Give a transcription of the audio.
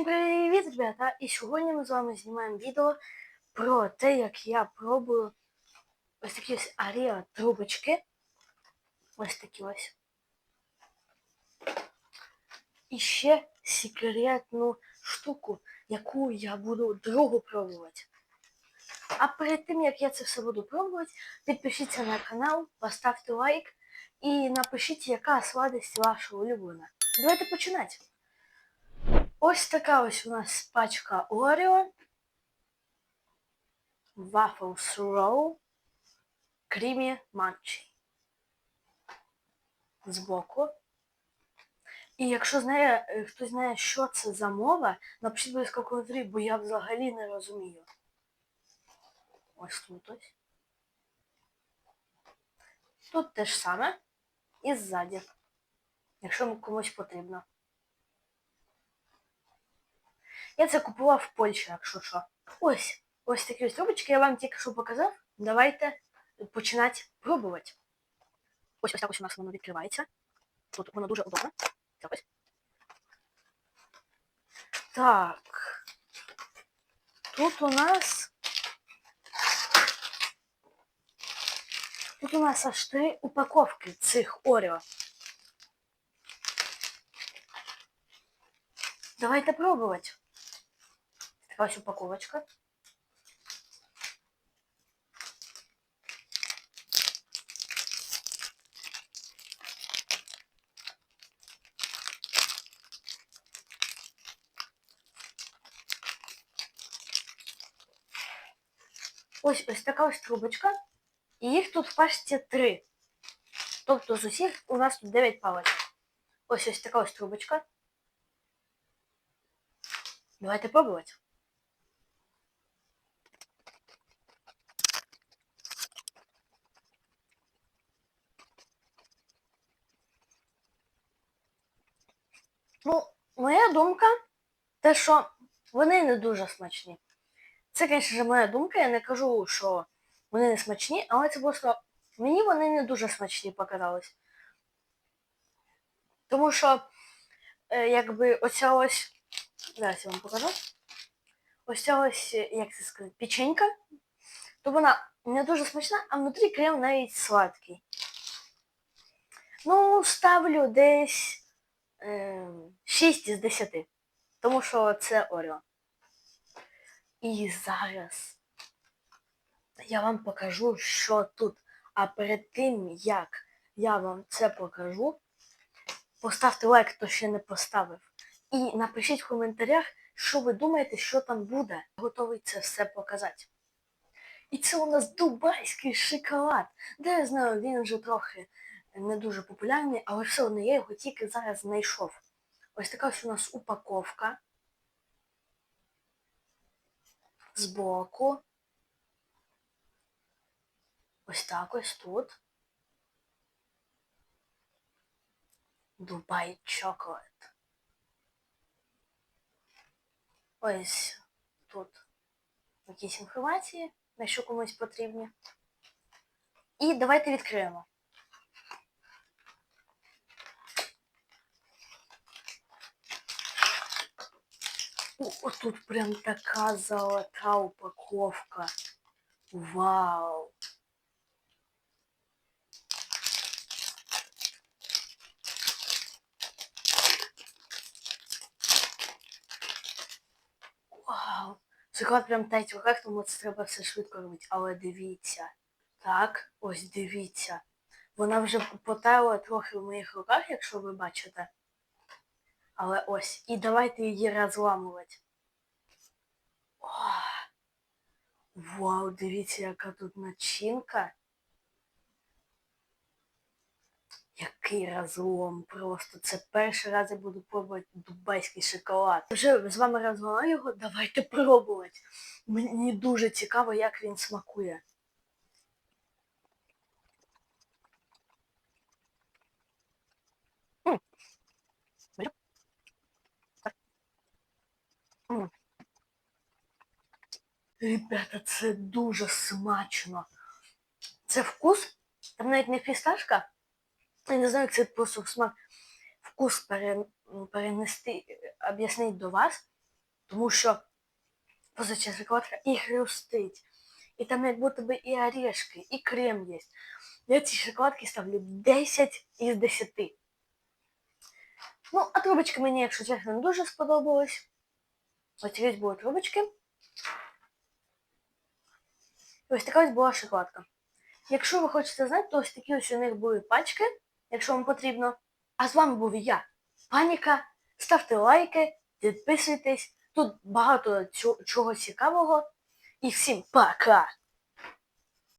Всім привіт, ребята! І сьогодні ми з вами знімаємо відео про те, як я пробую ось такі ось Аріа трубочки. Ось такі ось. І ще секретну штуку, яку я буду другу пробувати. А перед тим, як я це все буду пробувати, підпишіться на канал, поставте лайк і напишіть, яка сладость ваша улюблена. Давайте починати. Ось така ось у нас пачка Oreo. Waffles Roll. Creamy Munchie. Збоку. І якщо знає, е, хтось знає, що це за мова, напишіть будь ласка коментарі, бо я взагалі не розумію. Ось тут ось. Тут те ж саме. І ззаді. Якщо комусь потрібно. Я це купував в Польщі, якщо що. Ось, ось такі ось трубочки я вам тільки що показав. Давайте починати пробувати. Ось ось так ось у нас воно відкривається. Тут воно дуже удобно. Так ось. Так. Тут у нас. Тут у нас аж три упаковки цих Орео. Давайте пробувати. Така ось упаковочка. Ось ось така ось трубочка. І їх тут в пачці три. Тобто з усіх у нас тут 9 палочок. Ось ось така ось трубочка. Давайте пробувати. Ну, моя думка, те, що вони не дуже смачні. Це, звісно, моя думка, я не кажу, що вони не смачні, але це просто мені вони не дуже смачні показались. Тому що, е, якби оця ось. Зараз я вам покажу. Ось ця ось, як це сказати, печенька, то вона не дуже смачна, а внутрі крем навіть сладкий. Ну, ставлю десь 6 із 10. Тому що це Оріо. І зараз я вам покажу, що тут. А перед тим, як я вам це покажу, поставте лайк, хто ще не поставив. І напишіть в коментарях, що ви думаєте, що там буде. Готовий це все показати. І це у нас дубайський шоколад. Де я знаю, він вже трохи не дуже популярний, але все одно я його тільки зараз знайшов. Ось така ось у нас упаковка. Збоку. Ось так ось тут. Дубай Chocolate. Ось тут якісь інформації, на що комусь потрібні. І давайте відкриємо. О, тут прям така золота упаковка. Вау! Вау! Шоколад прям таїть в руках, тому це треба все швидко робити. Але дивіться. Так, ось дивіться. Вона вже потаяла трохи в моїх руках, якщо ви бачите. Але ось. І давайте її розламувати. О! Вау, дивіться, яка тут начинка. Який розлом просто. Це перший раз я буду пробувати дубайський шоколад. Вже з вами розламаю його, давайте пробувати. Мені дуже цікаво, як він смакує. Ребята, це дуже смачно. Це вкус, там навіть не фісташка. Я не знаю, як це просто смак вкус перенести, об'яснити до вас. Тому що поза ця шоколадка і хрустить. І там як будто би і орешки, і крем є. Я ці шоколадки ставлю 10 із 10. Ну, а трубочки мені, якщо чесно, дуже сподобались. Ось були трубочки. Ось така ось була шоколадка. Якщо ви хочете знати, то ось такі ось у них були пачки, якщо вам потрібно. А з вами був я, Паніка. Ставте лайки, підписуйтесь. Тут багато чого цікавого. І всім пока!